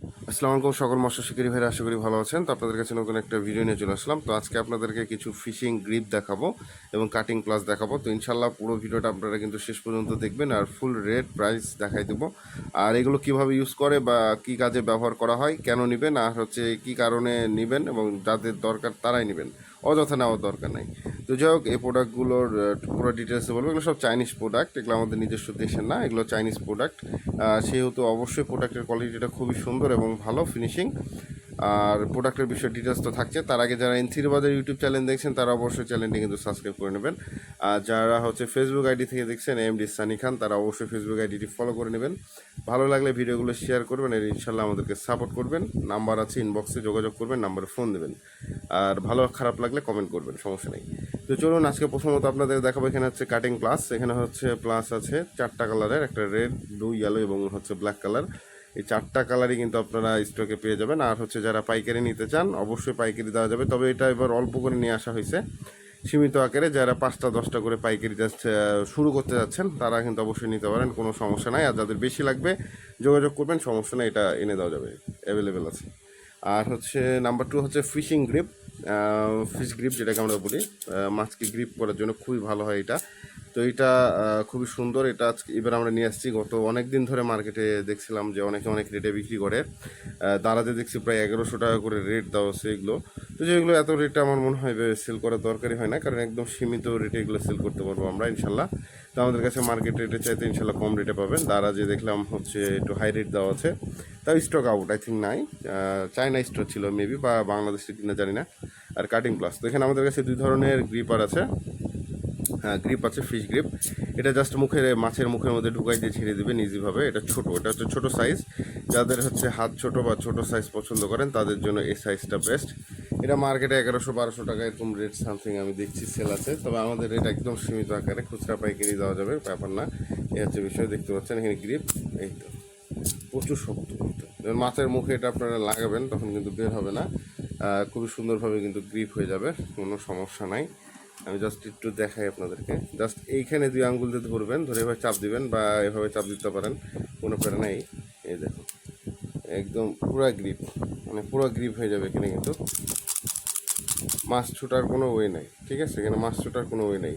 আসসালামু আলাইকুম, সকল মৎস্য শিকারী ভাইরা, আশা করি ভালো আছেন। তো আপনাদের কাছে নতুন একটা ভিডিও নিয়ে চলে আসলাম। তো আজকে আপনাদেরকে কিছু ফিশিং গ্রিপ দেখাবো এবং কাটিং প্লাস দেখাবো। তো ইনশাল্লাহ পুরো ভিডিওটা আপনারা কিন্তু শেষ পর্যন্ত দেখবেন আর ফুল রেট প্রাইস দেখাই দেবো। আর এগুলো কীভাবে ইউজ করে বা কি কাজে ব্যবহার করা হয়, কেন নেবেন, আর হচ্ছে কি কারণে নেবেন এবং যাদের দরকার তারাই নেবেন। অযথা নেওয়ার দরকার নাই। তো যাই হোক, এই প্রোডাক্টগুলোর পুরো ডিটেলসে বলব, এগুলো সব চাইনিজ প্রোডাক্ট এগুলো আমাদের নিজস্ব দেশের না, এগুলো চাইনিজ প্রোডাক্ট সেহেতু অবশ্যই প্রোডাক্টের কোয়ালিটিটা খুবই সুন্দর এবং ভালো ফিনিশিং আর প্রোডাক্টের বিষয়ে ডিটেলস তো থাকছে। তার আগে যারা এনথির বাজার ইউটিউব চ্যানেল দেখছেন, তারা অবশ্যই চ্যানেলটি কিন্তু সাবস্ক্রাইব করে নেবেন। আর যারা হচ্ছে ফেসবুক আইডি থেকে দেখছেন এম ডি সানি খান তারা অবশ্যই ফেসবুক আইডিটি ফলো করে নেবেন। ভালো লাগলে ভিডিওগুলো শেয়ার করবেন আর ইনশাল্লাহ আমাদেরকে সাপোর্ট করবেন। নাম্বার আছে ইনবক্সে যোগাযোগ করবেন নাম্বারে ফোন দেবেন। আর ভালো খারাপ লাগলে কমেন্ট করবেন, সমস্যা নেই। তো চলুন, আজকে প্রথমত আপনাদের দেখাবো এখানে হচ্ছে কাটিং প্লাস এখানে হচ্ছে প্লাস আছে চারটা কালারের একটা রেড ব্লু ইয়েলো এবং হচ্ছে ব্ল্যাক কালার এই চারটা কালারই কিন্তু আপনারা স্টকে পেয়ে যাবেন। আর হচ্ছে যারা পাইকারি নিতে চান, অবশ্যই পাইকারি দেওয়া যাবে। তবে এটা এবার অল্প করে নিয়ে আসা হয়েছে। সীমিত আকারে যারা পাঁচটা, দশটা করে পাইকারি শুরু করতে যাচ্ছেন, তারা কিন্তু অবশ্যই নিতে পারেন, কোনো সমস্যা নাই। আর যাদের বেশি লাগবে, যোগাযোগ করবেন, সমস্যা নেই, এটা এনে দেওয়া যাবে অ্যাভেলেবেল আছে। আর হচ্ছে নাম্বার টু হচ্ছে ফিশিং গ্রিপ ফিশ গ্রিপ যেটাকে আমরা বলি মাছকে গ্রিপ করার জন্য খুবই ভালো হয় এটা। তো এটা খুবই সুন্দর। এটা আজকে এবার আমরা নিয়ে আসছি। গত অনেক দিন ধরে মার্কেটে দেখছিলাম যে অনেকে অনেক রেটে বিক্রি করে। দাঁড়াতে দেখছি প্রায় এগারোশো টাকা করে রেট দেওয়া হচ্ছে এগুলো। তো যেগুলো এত রেটে আমার মনে হয় সেল করার দরকারই হয় না, কারণ একদম সীমিত রেটে এগুলো সেল করতে পারব আমরা, ইনশাল্লাহ। তো আমাদের কাছে মার্কেট রেটে চাইতে ইনশাল্লাহ কম রেটে পাবেন। দাঁড়া যে দেখলাম হচ্ছে একটু হাই রেট দেওয়া আছে। তাও স্টক আউট আই থিঙ্ক নাই চায়না স্টোর ছিল মেবি বা বাংলাদেশে কিনা, জানি না। আর কাটিং প্লাস তো এখানে আমাদের কাছে দুই ধরনের গ্রিপার আছে। হ্যাঁ গ্রিপ আছে ফিশ গ্রিপ এটা জাস্ট মুখের, মাছের মুখের মধ্যে ঢুকাই দিয়ে ছেড়ে দেবেন ইজিভাবে এটা ছোট, এটা হচ্ছে ছোট সাইজ যাদের হচ্ছে হাত ছোট বা ছোট সাইজ পছন্দ করেন, তাদের জন্য এই সাইজটা বেস্ট এটা মার্কেটে এগারোশো বারোশো টাকা এরকম রেট সামথিং আমি দেখছি সেল আছে। তবে আমাদের রেট একদম সীমিত আকারে খুচরা পাইকারি দেওয়া যাবে, ব্যাপার না। এই হচ্ছে বিষয়, দেখতে পাচ্ছেন এখানে গ্রিপ এই তো, প্রচুর শক্ত। মাছের মুখে এটা আপনারা লাগাবেন, তখন কিন্তু বের হবে না। খুবই সুন্দরভাবে কিন্তু গ্রিপ হয়ে যাবে, কোনো সমস্যা নাই। আমি জাস্ট একটু দেখাই আপনাদেরকে। জাস্ট এইখানে দুই আঙ্গুল দিয়ে ধরবেন, ধরে এভাবে চাপ দিবেন বা এভাবে চাপ দিতে পারেন, কোনো প্যারা নাই। এই দেখো একদম পুরো গ্রিপ মানে পুরো গ্রিপ হয়ে যাবে এখানে কিন্তু। মাছ ছোটার কোনো ওয়ে নাই, ঠিক আছে? এখানে মাছ ছোটার কোনো ওয়ে নেই।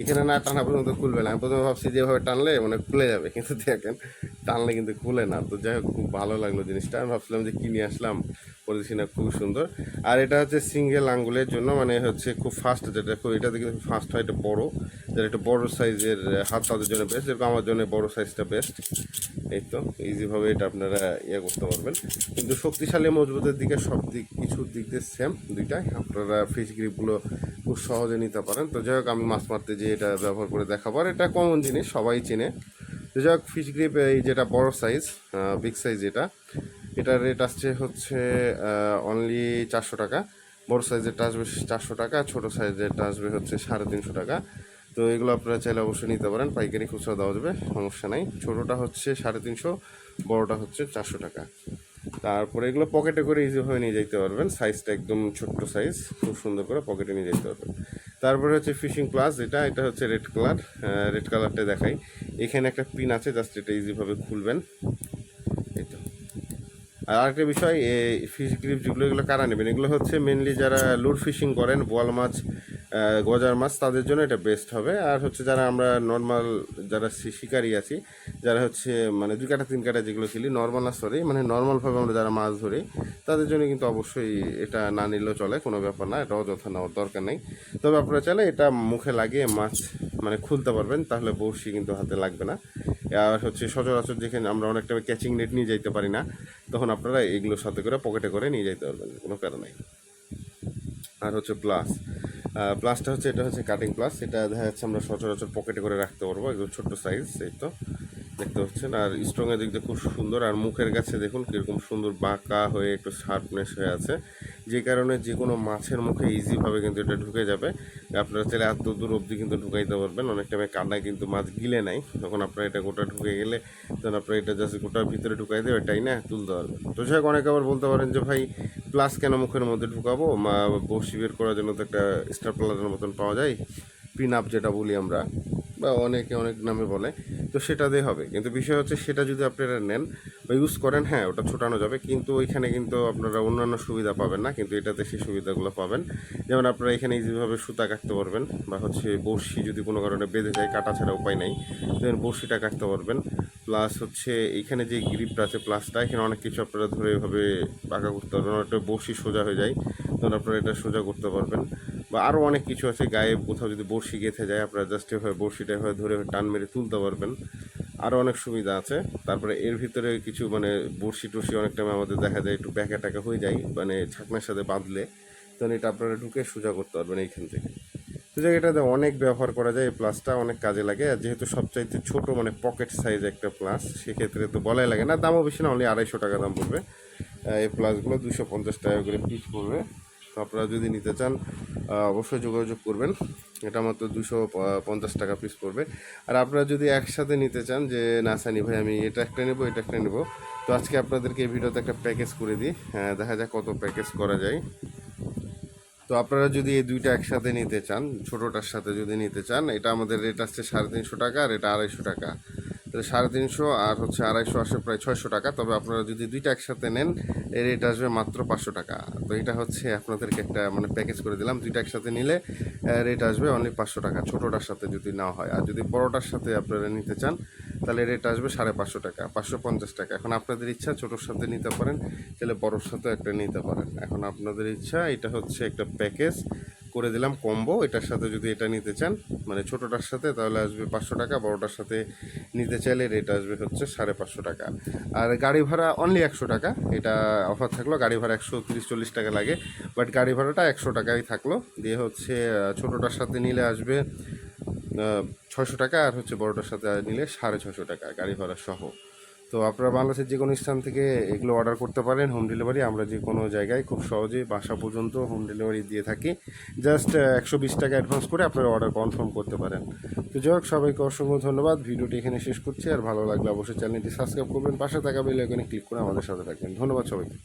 এখানে না টানা পর্যন্ত খুলবে না। আমি প্রথমে ভাবছি যেভাবে টানলে মানে খুলে যাবে, কিন্তু দেখেন টানলে কিন্তু খুলে না। তো যাই হোক, খুব ভালো লাগল জিনিসটা। আমি ভাবছিলাম যে কিনে আসলাম? পরে দেখছি না খুব সুন্দর। আর এটা হচ্ছে সিঙ্গেল আঙ্গুলের জন্য মানে হচ্ছে খুব ফাস্ট যেটা এটাতে কিন্তু ফাস্ট হয়, এটা বড়ো। যেটা একটু বড়ো সাইজের হাত, তাদের জন্য বেস্ট যেরকম আমার জন্য বড়ো সাইজটা বেস্ট এই তো ইজিভাবে এটা আপনারা ইয়ে করতে পারবেন। কিন্তু শক্তিশালী মজবুতের দিকে সব দিক, কিছু দিক দিয়ে সেম দুইটাই। আপনারা ফিশ গ্রিপগুলো খুব সহজে নিতে পারেন। তো যাই হোক, আমি মাছ মারতে যে এটা ব্যবহার করে দেখাবো। আর এটা কমন জিনিস, সবাই চেনে। যাই হোক ফিশ গ্রিপ এই যেটা বড় সাইজ বিগ সাইজ যেটা এটার রেট আসছে হচ্ছে অনলি চারশো টাকা। বড় সাইজেরটা আসবে চারশো টাকা, ছোটো সাইজেরটা আসবে হচ্ছে সাড়ে তিনশো টাকা। তো এগুলো আপনারা চাইলে অবশ্যই নিতে পারেন, পাইকারি খুচরা দেওয়া যাবে, সমস্যা নাই। ছোটোটা হচ্ছে সাড়ে তিনশো, বড়োটা হচ্ছে চারশো টাকা। তারপরে এগুলো পকেটে করে ইজিভাবে নিয়ে যেতে পারবেন সাইজটা একদম ছোট্ট সাইজ খুব সুন্দর করে পকেটে নিয়ে যেতে পারবেন। তারপরে হচ্ছে ফিশিং প্লাস এটা এটা হচ্ছে রেড কালার রেড কালারটা দেখাই। এখানে একটা পিন আছে জাস্ট এটা ইজিভাবে খুলবেন। এই তো। আর আরেকটা বিষয়, এই ফিশ গ্রিপ যেগুলো, এগুলো কারা নেবেন? এগুলো হচ্ছে মেনলি যারা লুড ফিশিং করেন বোয়াল মাছ গজার মাছ, তাদের জন্য এটা বেস্ট হবে। আর হচ্ছে যারা আমরা নর্মাল যারা শিকারি আছি, যারা হচ্ছে মানে দুই কাটা তিন কাটা যেগুলো খেলি নর্মাল না সরি মানে নর্মালভাবে আমরা যারা মাছ ধরি, তাদের জন্য কিন্তু অবশ্যই এটা না নিলেও চলে, কোনো ব্যাপার না এটা অযথা নেওয়ার দরকার নেই। তবে আপনারা চাইলে এটা মুখে লাগিয়ে মাছ মানে খুলতে পারবেন, তাহলে বড়শি কিন্তু হাতে লাগবে না। আর হচ্ছে সচরাচর যেখানে আমরা অনেকটা ক্যাচিং নেট নিয়ে যাইতে পারি না, তখন আপনারা এগুলোর সাথে করে পকেটে করে নিয়ে যাইতে পারবেন, কোনো কারণ আর হচ্ছে প্লাস প্লাসটা হচ্ছে, এটা হচ্ছে কাটিং প্লাস এটা দেখা যাচ্ছে আমরা সচরাচর পকেটে করে রাখতে পারব, একদম ছোট্ট সাইজ এই তো দেখতে পাচ্ছেন। আর স্ট্রংয়ের দিক দিয়ে খুব সুন্দর, আর মুখের কাছে দেখুন কীরকম সুন্দর বাঁকা হয়ে একটু শার্পনেস হয়ে আছে। যে কারণে যে কোনো মাছের মুখে ইজিভাবে কিন্তু এটা ঢুকে যাবে। আপনারা চাইলে এত দূর অবধি কিন্তু ঢুকাইতে পারবেন। অনেক টাইমে কান্নায় কিন্তু মাছ গিলে নাই। তখন আপনার এটা গোটা ঢুকে গেলে, তখন আপনার এটা জাস্ট গোটার ভিতরে ঢুকাই দেবে, এটাই না তুলতে পারবেন তো যাই অনেকে আবার বলতে পারেন যে, ভাই প্লাস কেন মুখের মধ্যে ঢুকাবো? মা বসি বের করার জন্য তো একটা স্টার প্লাসের মতন পাওয়া যায়। পিন আপ যেটা বলি আমরা, বা অনেকে অনেক নামে বলে। তো সেটা দিয়ে হবে। কিন্তু বিষয় হচ্ছে সেটা যদি আপনারা নেন বা ইউজ করেন হ্যাঁ ওটা ছোটানো যাবে। কিন্তু ওইখানে কিন্তু আপনারা অন্যান্য সুবিধা পাবেন না। কিন্তু এটাতে সেই সুবিধাগুলো পাবেন। যেমন আপনারা এখানে যেভাবে সুতা কাটতে পারবেন বা হচ্ছে বড়শি যদি কোনো কারণে বেঁধে যায়, কাটা ছাড়া উপায় নাই দেন বড়শিটা কাটতে পারবেন। প্লাস হচ্ছে এখানে যে গ্রিপটা আছে প্লাসটা এখানে অনেক কিছু আপনারা ধরে এভাবে বাঁকা করতে পারবেন। একটা বড়শি সোজা হয়ে যায়, তখন আপনারা এটা সোজা করতে পারবেন। বা আরও অনেক কিছু আছে, গায়ে কোথাও যদি বড়শি গেঁথে যায়, আপনারা জাস্ট এভাবে বড়শিটা এভাবে ধরে টান মেরে তুলতে পারবেন। আরও অনেক সুবিধা আছে। তারপরে এর ভিতরে কিছু মানে বড়শি টড়শি অনেক টাইম আমাদের দেখা যায় একটু ব্যাকা টাকা হয়ে যায় মানে ছাকনার সাথে বাঁধলে। তখন এটা আপনারা ঢুকে সোজা করতে পারবেন এইখান থেকে। তো জায়গাটাতে অনেক ব্যবহার করা যায়, এই প্লাসটা অনেক কাজে লাগে। আর যেহেতু সবচাইতে ছোট মানে পকেট সাইজ একটা প্লাস সেক্ষেত্রে তো বলাই লাগে না। দামও বেশি না অনলি আড়াইশো টাকা দাম পড়বে। এই প্লাসগুলো দুশো পঞ্চাশ টাকা করে পিস পড়বে। আপনারা যদি নিতে চান অবশ্যই যোগাযোগ করবেন। এটা মাত্র দুশো পঞ্চাশ টাকা পিস পড়বে। আর আপনারা যদি একসাথে নিতে চান যে না সানি ভাই আমি এটা একটা নেব এটা একটা নেব। তো আজকে আপনাদেরকে এই ভিডিওতে একটা প্যাকেজ করে দিই। হ্যাঁ, দেখা যাক কত প্যাকেজ করা যায়। তো আপনারা যদি এই দুইটা একসাথে নিতে চান ছোটোটার সাথে যদি নিতে চান এটা আমাদের রেট আসছে সাড়ে তিনশো টাকা আর এটা আড়াইশো টাকা। তাহলে সাড়ে তিনশো আর হচ্ছে আড়াইশো আসে প্রায় ছয়শো টাকা। তবে আপনারা যদি দুইটা একসাথে নেন এর রেট আসবে মাত্র পাঁচশো টাকা। তো এটা হচ্ছে আপনাদেরকে একটা মানে প্যাকেজ করে দিলাম। দুইটা একসাথে নিলে রেট আসবে অনলি পাঁচশো টাকা। ছোটোটার সাথে যদি না হয়। আর যদি বড়োটার সাথে আপনারা নিতে চান, তাহলে রেট আসবে সাড়ে পাঁচশো টাকা, পাঁচশো পঞ্চাশ টাকা। এখন আপনাদের ইচ্ছা ছোটোর সাথে নিতে পারেন, তাহলে বড়োর সাথে একটা নিতে পারেন। এখন আপনাদের ইচ্ছা, এটা হচ্ছে একটা প্যাকেজ করে দিলাম কম্বো, এটার সাথে যদি এটা নিতে চান মানে ছোটোটার সাথে, তাহলে আসবে পাঁচশো টাকা, বড়োটার সাথে নিতে চাইলে রেট আসবে হচ্ছে সাড়ে পাঁচশো টাকা। আর গাড়ি ভাড়া অনলি একশো টাকা, এটা অফার থাকল, গাড়ি ভাড়া একশো তিরিশ চল্লিশ টাকা লাগে বাট গাড়ি ভাড়াটা একশো টাকাই থাকল। দিয়ে হচ্ছে ছোটোটার সাথে নিলে আসবে ছশো টাকা, আর হচ্ছে বড়োটার সাথে নিলে সাড়ে ছশো টাকা, গাড়ি ভাড়া সহ। তো আপনারা বাংলাদেশের যে কোনো স্থান থেকে এগুলো অর্ডার করতে পারেন হোম ডেলিভারি আমরা যে কোনো জায়গায় খুব সহজে বাসা পর্যন্ত হোম ডেলিভারি দিয়ে থাকি। জাস্ট একশো বিশ টাকা অ্যাডভান্স করে আপনারা অর্ডার কনফার্ম করতে পারেন। তো যাই হোক, সবাইকে অসংখ্য ধন্যবাদ। ভিডিওটি এখানে শেষ করছি। আর ভালো লাগলে অবশ্যই চ্যানেলটি সাবস্ক্রাইব করবেন। পাশে থাকা বেল আইকনে ক্লিক করে আমাদের সাথে থাকবেন। ধন্যবাদ সবাইকে।